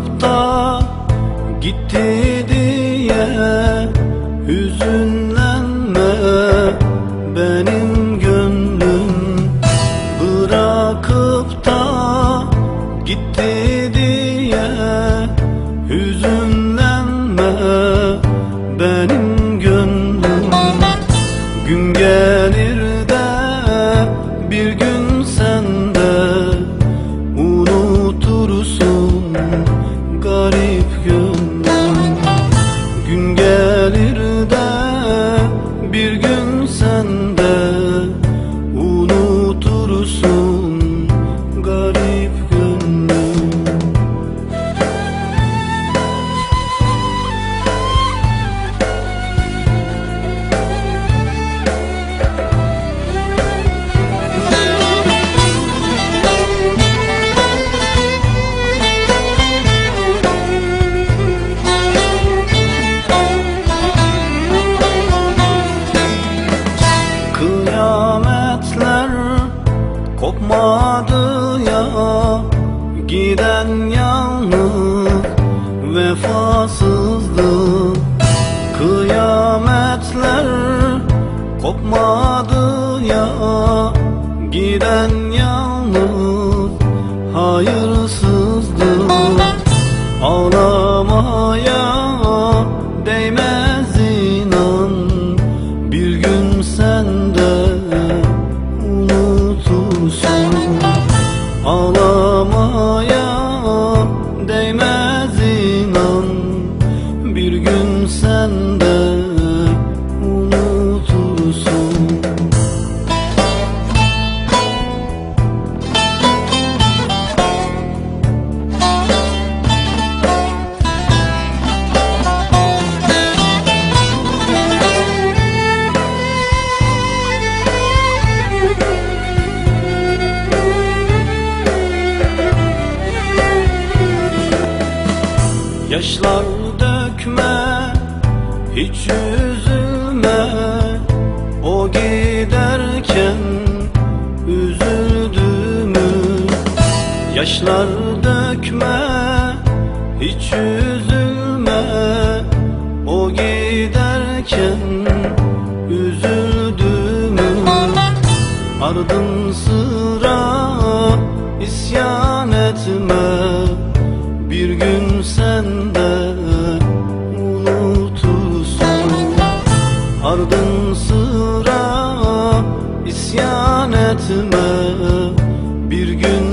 Unutup da gitti diye Hüzünlenme. Benim gönlüm Bırakıp da gitti diye Hüzünlenme. Benim kopmadı ya Giden yalnız vefasızdı. Kıyametler kopmadı ya Giden yalnız hayırsızdı Oh, Ana Yaşlar dökme hiç üzülme. O giderken üzüldüğümü Yaşlar dökme hiç üzülme. O giderken üzüldüğümü Ardın sıra isyan etme gün sen de unutursun. Ardın sıra isyan etme Bir gün